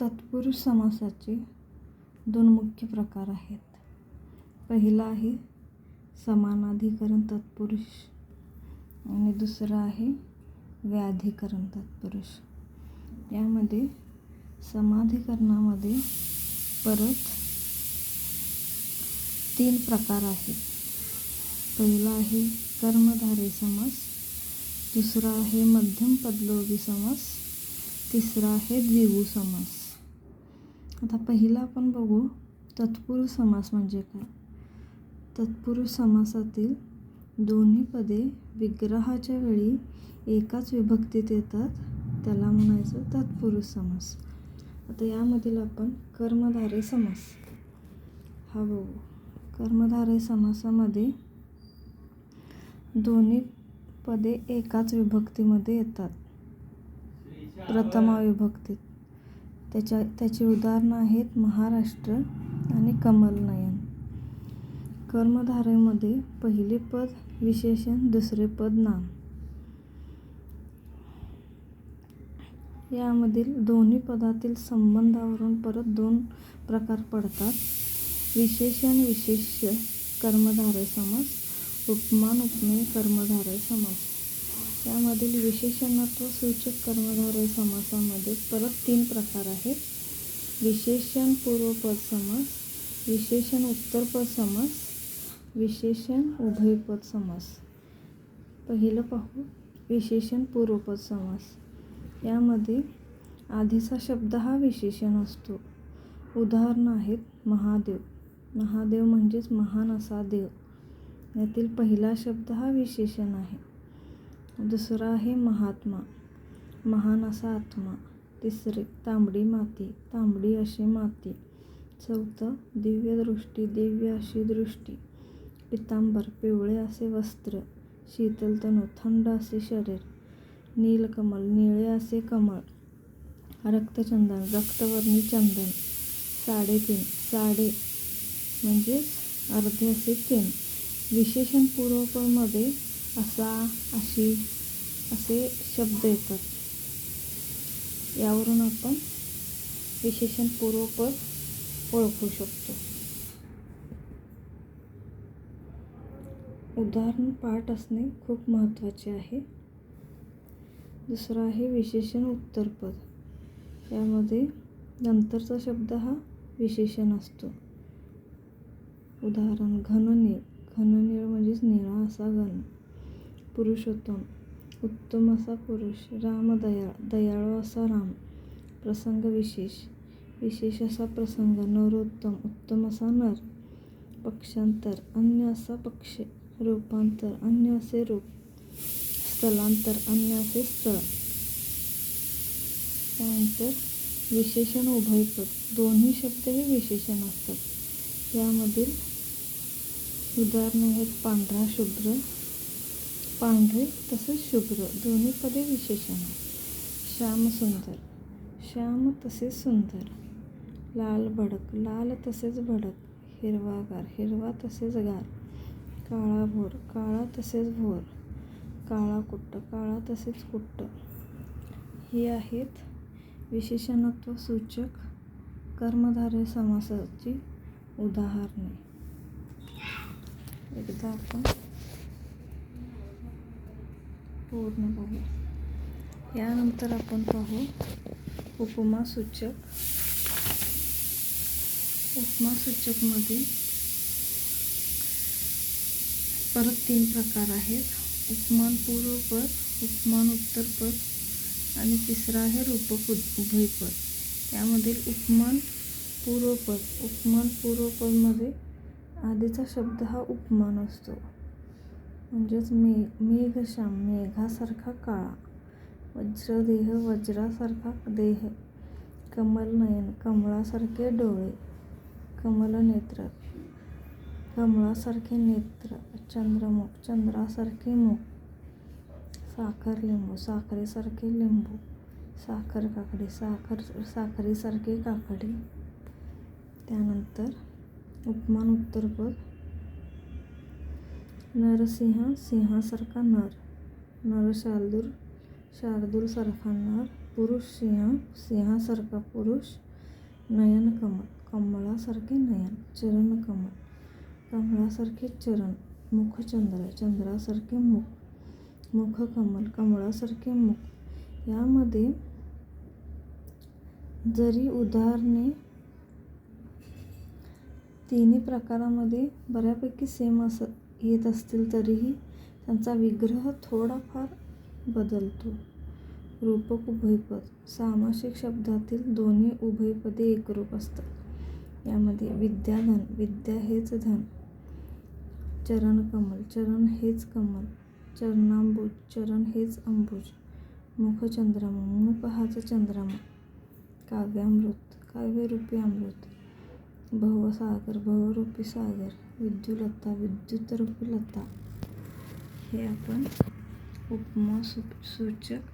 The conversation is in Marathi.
तत्पुरुष समासाचे दोन मुख्य प्रकार आहेत. पहिला आहे समानाधिकरण तत्पुरुष आणि दुसरा आहे व्याधिकरण तत्पुरुष. यामध्ये समाधिकरणामध्ये परत तीन प्रकार आहेत. पहिला आहे कर्मधारे समास दुसरा आहे मध्यम पदलोभी समास तिसरा आहे द्विगु समास. आता पहिला आपण बघू तत्पुरुष समास म्हणजे काय? तत्पुरुष समासातील दोन्ही पदे विग्रहाच्या वेळी एकाच विभक्तीत येतात. त्याला म्हणायचं तत्पुरुष समास. आता यामधील आपण कर्मधारे समास. हा बघू. कर्मधारे समासामध्ये दोन्ही पदे एकाच विभक्तीमध्ये येतात. प्रथमा विभक्तीत. त्याच्या त्याची उदाहरणं आहेत महाराष्ट्र आणि कमलनयन कर्मधारेमध्ये पहिले पद विशेषण दुसरे पद नाम. यामधील दोन्ही पदातील संबंधावरून परत दोन प्रकार पडतात. विशेषण विशेष्य कर्मधारय समास उपमान उपमेय कर्मधारय समास यामधील विशेषणत्व सूचक कर्मधारय समासामध्ये परत तीन प्रकार आहेत. विशेषण पूर्वपद समास विशेषण उत्तरपद समास विशेषण उभयपद समास. पहिलं पाहू. विशेषण पूर्वपद समास. यामध्ये आधीचा शब्द हा विशेषण असतो. उदाहरणं आहेत महादेव. महादेव म्हणजेच महान असा देव. यातील पहिला शब्द हा विशेषण आहे. दुसरं आहे महात्मा. महान असा आत्मा. तिसरे तांबडी माती. तांबडी अशी माती. चौथं दिव्यदृष्टी दिव्य अशी दृष्टी. पितांबर पिवळे असे वस्त्र. शीतलतनू थंड असे शरीर. नीलकमल निळे असे कमळ. रक्तचंदन रक्तवर्णी चंदन. साडेतीन साडे म्हणजेच अर्धे असे तीन. विशेषण पूर्वपदमध्ये असा अशी असे शब्द येतात. यावरून आपण विशेषण पूर्वपद ओळखू शकतो. उदाहरण पाठ असणे खूप महत्त्वाचे आहे. दुसरं आहे विशेषण उत्तरपद. यामध्ये नंतरचा शब्द हा विशेषण असतो. उदाहरण घननीळ घननीळ म्हणजेच निळा असा घन. पुरुषोत्तम. उत्तम असा पुरुष रामदया दयाळू असा राम. प्रसंग विशेष. विशेष असा प्रसंग नरोत्तम. उत्तम असा नर. पक्षांतर. अन्य असा पक्ष. रूपांतर. अन्य असे रूप. स्थलांतर. अन्य असे स्थळ. त्यानंतर विशेषण उभयपद दोन्ही शब्द हे विशेषण असतात. यामधील उदाहरणे आहेत पांढरा शुभ्र पांढरे तसेच शुभ्र. दोन्ही पदे विशेषण श्याम सुंदर. श्याम तसेच सुंदर. लाल भडक. लाल तसेच भडक. हिरवागार. हिरवा तसेच गार. काळा भोर. काळा तसेच भोर. काळा कुट्ट. काळा तसेच कुट्ट. ही आहेत विशेषणत्व सूचक कर्मधारय समासाची उदाहरणे. एकदा आपण पूर्ण पाहू यानंतर आपण पाहू उपमा सूचक. उपमा सूचकमध्ये परत तीन प्रकार आहेत. उपमान पूर्वपद उपमान उत्तरपद आणि तिसरा आहे रूपक उभयपद यामधील उपमान पूर्वपद उपमान पूर्वपदमध्ये आधीचा शब्द हा उपमान असतो. म्हणजेच मे मेघश्याम मेघासारखा काळा वज्रदेह वज्रासारखा देह कमलनयन कमळासारखे डोळे कमलनेत्र कमळासारखे नेत्र चंद्रमुख चंद्रासारखे मुख साखर लिंबू साखरेसारखे लिंबू साखर काकडी साखर साखरेसारखे काकडी. त्यानंतर उपमान उत्तरपद नरसिंह सिंहासारखा नर नर शार्दूरसारखा शार्दूलसारखा नर पुरुष सिंह सिंहासारखा पुरुष नयन कमल कमळासारखे नयन चरण कमल कमळासारखे चरण मुखचंद्र चंद्रासारखे मुख मुख कमल कमळासारखे मुख. यामध्ये जरी उदाहरणे तिन्ही प्रकारामध्ये बऱ्यापैकी सेम असत येत असतील तरीही त्यांचा विग्रह थोडाफार बदलतो. रूपक उभयपद. सामासिक शब्दातील दोन्ही उभयपदे एकरूप असतात. यामध्ये विद्याधन विद्या हेच धन चरणकमल चरण हेच कमल चरणांबुज चरण हेच अंबुज मुखचंद्रमा मुख हाच चंद्रमा काव्यामृत काव्यरूपी अमृत. भवसागर भवरूपी सागर विद्युलता विद्युतरूपी लता. हे आपण उपमा सु सूचक